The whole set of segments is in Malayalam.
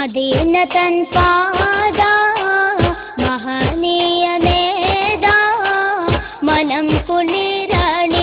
മദീന തൻ പാത മഹനീയ നേതാ മനം കുളിരണിയാൻ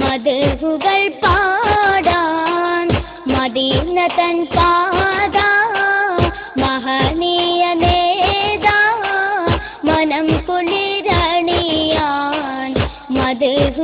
മധുകൾ പാടാൻ മദീന തൻ പാത മഹനീയ നേതാ മനം കുളിരണിയാൻ മധുകൾ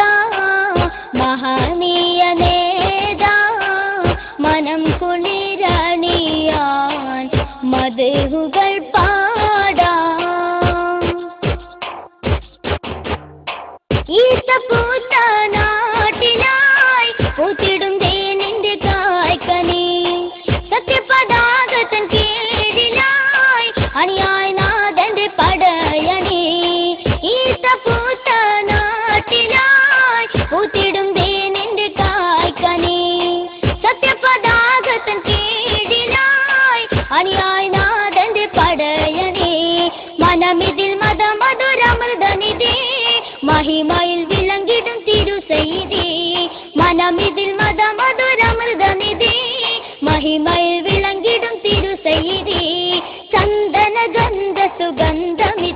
മധുകൾ പാടാം മഹിമയിൽ വിളങ്ങിടും തിരുസൈതി മനമിതിൽ മതമധുരമൃതനിധി മഹിമയിൽ വിളങ്ങിടും തിരുസൈതി ചന്ദന ഗന്ധ സുഗന്ധമി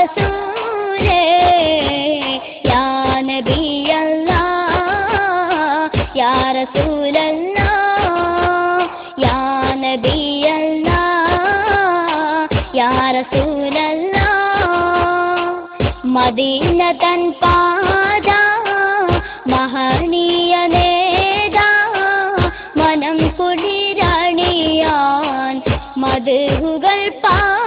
റസൂലേ യാ നബിയല്ലാ യാ റസൂലല്ലാ യാ നബിയല്ലാ യാ റസൂലല്ലാ. മദീന തൻ പാദ മഹനീയ നേതാ മനം കുളിരണിയാൻ മധുകൾ പാടാ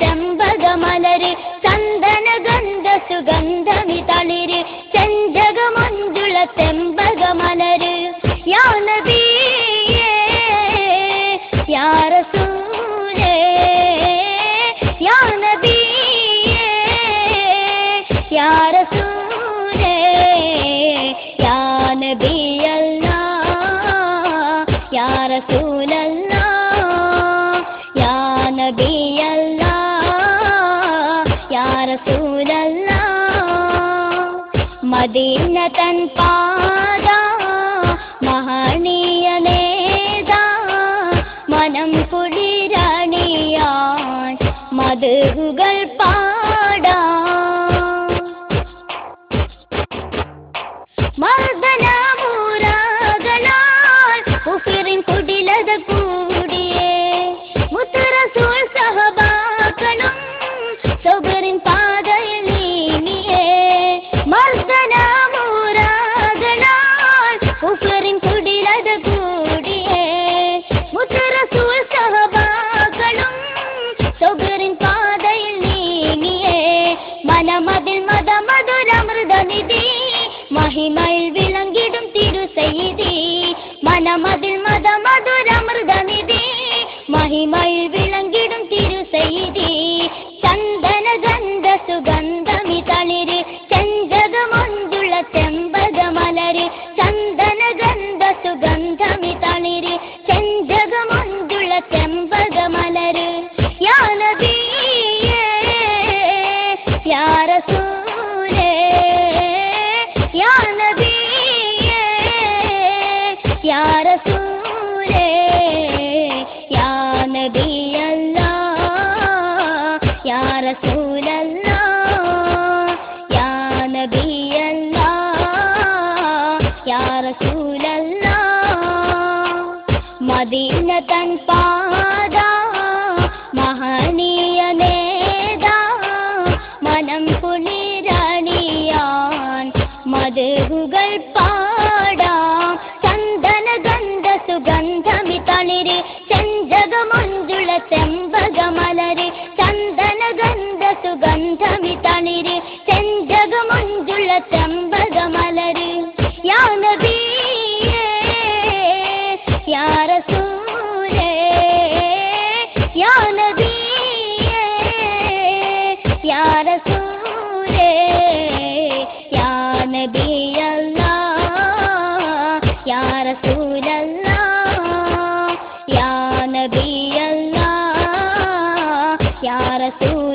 ചെമ്പകമലര് ചന്ദന ഗന്ധ സുഗന്ധമി തളിര് ചെഞ്ചകമൊന്തുള്ള ചെമ്പകമലര് യാ നബിയേ യാ മദീന തൻ പാത മഹനീയ നേത മനം കുളിരണിയാൻ മധുകൾ മഹിമയിൽ വിളങ്ങിടും തിരുസൈതി മനമതിൽ മതമധുരമൃതനിധി. മഹിമയിൽ വിളങ്ങിടും തിരുസൈതി ചന്ദന ഗന്ധ സുഗന്ധമി തളിര് ചെഞ്ചകമൊന്തുള്ള ചെമ്പകമലര്. ചന്ദന ഗന്ധ സുഗന്ധമി തളിര് ചെഞ്ചകമൊന്തുള്ള ചെമ്പകമലര്. യാ നബിയേ യാ യാ നബിയല്ലാ യാ റസൂലല്ലാ യാ നബിയല്ലാ യാ റസൂലല്ലാ മദീന തൻ പാത മഹനീയ നേതാ മനം കുളിരണിയാൻ യാ റസൂലല്ലാ യാ നബിയല്ലാ യാ റസൂലല്ലാ